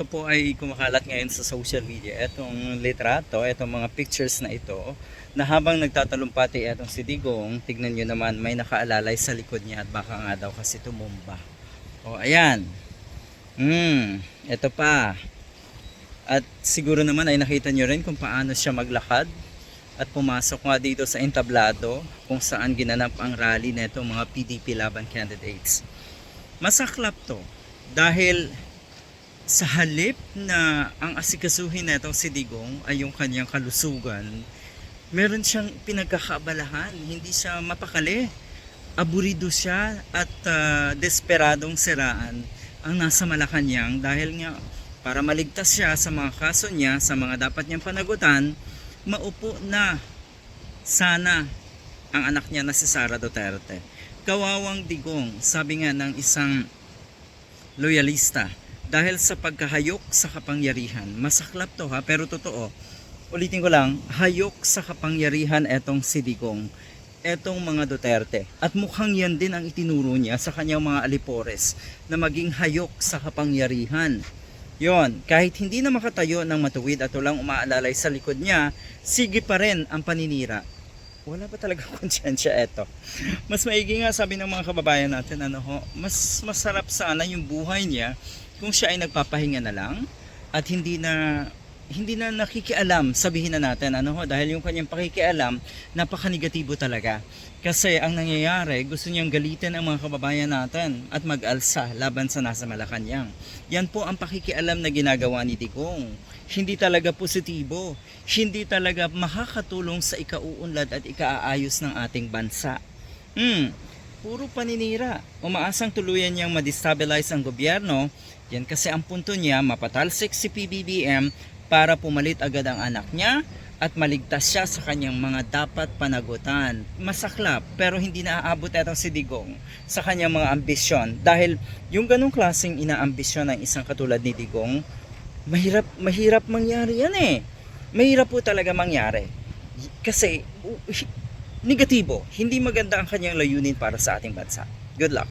Ito po ay kumakalat ngayon sa social media. Itong litrato, itong mga pictures na ito, na habang nagtatalumpati itong si Digong, tignan nyo naman, may nakaalalay sa likod niya at baka nga daw kasi tumumba. O, ayan. Hmm, ito pa. At siguro naman ay nakita nyo rin kung paano siya maglakad at pumasok nga dito sa entablado kung saan ginanap ang rally na itong mga PDP laban candidates. Masaklap to dahil sa halip na ang asikasuhin na itong si Digong ay yung kanyang kalusugan, meron siyang pinagkakaabalahan, hindi siya mapakali. Aburido siya at ah, desperadong siraan ang nasa Malacanang dahil nga para maligtas siya sa mga kaso niya, sa mga dapat niyang panagutan, maupo na sana ang anak niya na si Sara Duterte. Kawawang digong, sabi nga ng isang loyalista, dahil sa pagkahayok sa kapangyarihan. Masaklap to ha, pero totoo. Ulitin ko lang, hayok sa kapangyarihan etong si Digong, etong mga Duterte. At mukhang yan din ang itinuro niya sa kanyang mga alipores na maging hayok sa kapangyarihan. Yon, kahit hindi na makatayo ng matuwid at walang umaalalay sa likod niya, sige pa rin ang paninira. Wala ba talaga konsyensya eto? Mas maigi nga sabi ng mga kababayan natin, ano ho, mas masarap sana yung buhay niya kung siya ay nagpapahinga na lang at hindi na hindi na nakikialam, sabihin na natin, ano ho, dahil yung kanyang pakikialam, napaka-negatibo talaga. Kasi ang nangyayari, gusto niyang galitin ang mga kababayan natin at mag-alsa laban sa nasa Malacanang. Yan po ang pakikialam na ginagawa ni Digong. Hindi talaga positibo. Hindi talaga makakatulong sa ikauunlad at ikaaayos ng ating bansa. Hmm, puro paninira. Umaasang tuluyan niyang madestabilize ang gobyerno. Yan kasi ang punto niya, mapatalsik si PBBM para pumalit agad ang anak niya at maligtas siya sa kanyang mga dapat panagutan. Masaklap, pero hindi naaabot itong si Digong sa kanyang mga ambisyon. Dahil yung ganong klaseng inaambisyon ng isang katulad ni Digong, mahirap, mahirap mangyari yan eh. Mahirap po talaga mangyari. Kasi, negatibo, hindi maganda ang kanyang layunin para sa ating bansa. Good luck.